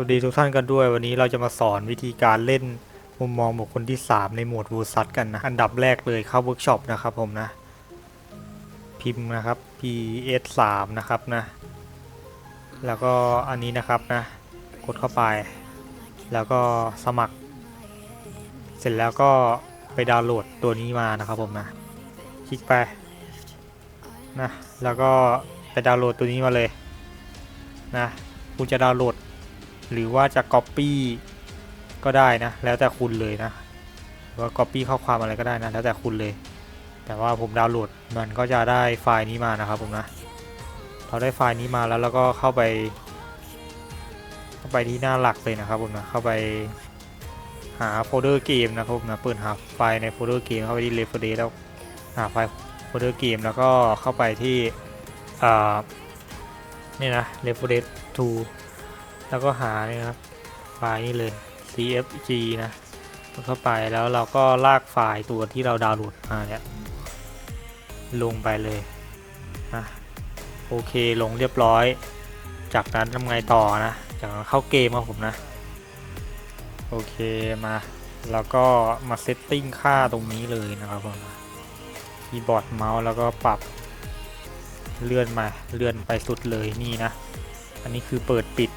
สวัสดีทุกท่านกันด้วยวันนี้เราจะมาสอนวิธีการเล่นมุมมองบุคคลที่ 3 ในโหมดวูซัตกันนะอันดับแรกเลยเข้าเวิร์กช็อปนะครับผมนะ พิมพ์นะครับ PS 3นะครับนะ แล้วก็อันนี้นะครับนะ กดเข้าไป แล้วก็สมัคร เสร็จแล้วก็ไปดาวน์โหลดตัวนี้มานะครับผมนะ คลิกไปนะแล้วก็ไปดาวน์โหลดตัวนี้มาเลยนะคุณจะดาวน์โหลด หรือว่าจะ Copy ก็ได้นะ แล้วแต่คุณเลยนะว่า Copy ข้อความอะไรก็ได้นะ แล้วแต่คุณเลย แต่ว่าผมดาวน์โหลดมันก็จะได้ไฟล์นี้มานะครับผมนะเราได้ไฟล์นี้มาแล้วเราก็เข้าไป เข้าไปที่หน้าหลักเลยนะครับผมนะเข้าไปหาโฟลเดอร์เกมนะครับผมนะเปิดหาไฟล์ในโฟลเดอร์เกมเข้าไปที่ Left 4 Dead แล้วหาไฟล์โฟลเดอร์เกมแล้วก็เข้าไปที่อ่านี่นะ Left 4 Dead 2 แล้วก็หาเนี่ยครับไฟล์นี้เลย cfg นะกดเข้าไปแล้วเราก็ลากไฟล์ตัวที่เราดาวน์โหลดมาเนี่ยลงไปเลยนะโอเคลงเรียบร้อย จากนั้นทำไงต่อนะ จากนั้นเข้าเกมครับผมนะ โอเคมา แล้วก็มาเซตติ้งค่าตรงนี้เลยนะครับผมคีย์บอร์ดเมาส์แล้วก็ปรับเลื่อนมาเลื่อนไปสุดเลยนี่นะ อันนี้คือเปิดปิด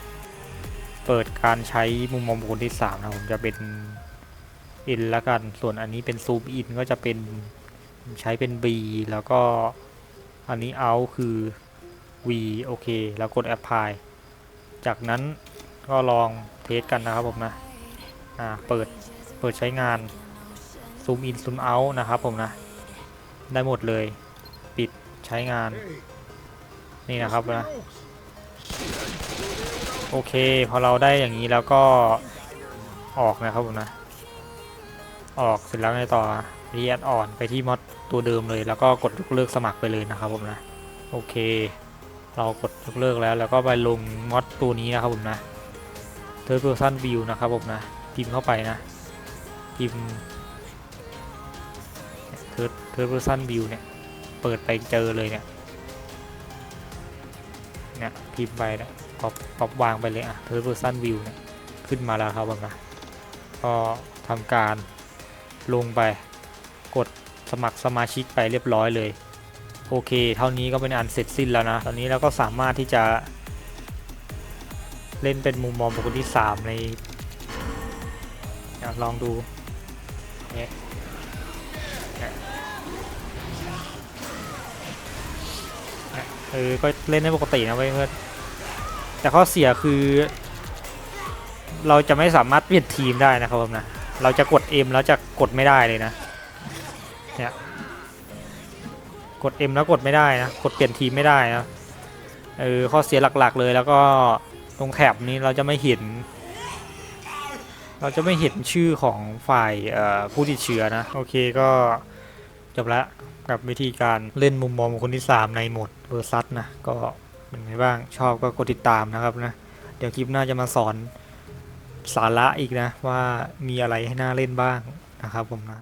เปิดการใช้มุมมองบุคคลที่3นะผมจะเป็น in แล้วกัน ส่วนอันนี้เป็น zoom in ก็จะเป็นใช้เป็น B แล้วก็อันนี้ out คือ V โอเค แล้วกด apply จากนั้นก็ลองเทสกันนะครับผมนะอ่าเปิดเปิดใช้งาน zoom in zoom out นะครับผมนะ ได้หมดเลยปิดใช้งานนี่นะครับนะ โอเค พอเราได้อย่างนี้แล้วก็ออกนะครับผมนะ ออกเสร็จแล้วไงต่อรีแอดออนไปที่มอดตัวเดิมเลย แล้วก็กดยกเลิกสมัครไปเลยนะครับผมนะ โอเค เรากดยกเลิกแล้วแล้วก็ไปลงมอดตัวนี้นะครับผมนะ Third Person View นะครับผมนะพิมพ์เข้าไปนะพิมพ์ Third Third Person View เนี่ย เปิดไปเจอเลยเนี่ย เนี่ยพิมพ์ไปเนี่ย ป๊อปป๊อปวางไปเลยอะ Third Person View เนี่ยขึ้นมาแล้วครับผมนะก็ทำการลงไปกดสมัครสมาชิกไปเรียบร้อยเลย โอเค เท่านี้ก็เป็นอันเสร็จสิ้นแล้วนะ ตอนนี้เราก็สามารถที่จะ เล่นเป็นมุมมองบุคคลที่ 3 ในอยากลองดูเนี่ยเนี่ยเออก็เล่นได้ปกตินะเพื่อน แต่ข้อเสียคือ เราจะไม่สามารถเปลี่ยนทีมได้นะครับผมนะเราจะกด M แล้วจะกดไม่ได้เลยนะเนี่ยกด M แล้วกดไม่ได้นะกดเปลี่ยนทีมไม่ได้นะเออข้อเสียหลักๆเลยแล้วก็ตรงแถบนี้เราจะไม่เห็น เราจะไม่เห็นชื่อของฝ่ายผู้ติดเชื้อนะโอเคก็จบละกับวิธีการเล่นมุมมองของคนที่ 3 ในโหมดเวอร์ซัสนะก็ เป็นไงบ้างชอบก็กดติดตามนะครับนะ เดี๋ยวคลิปหน้าจะมาสอนสาระอีกนะว่ามีอะไรให้น่าเล่นบ้างนะครับผมนะ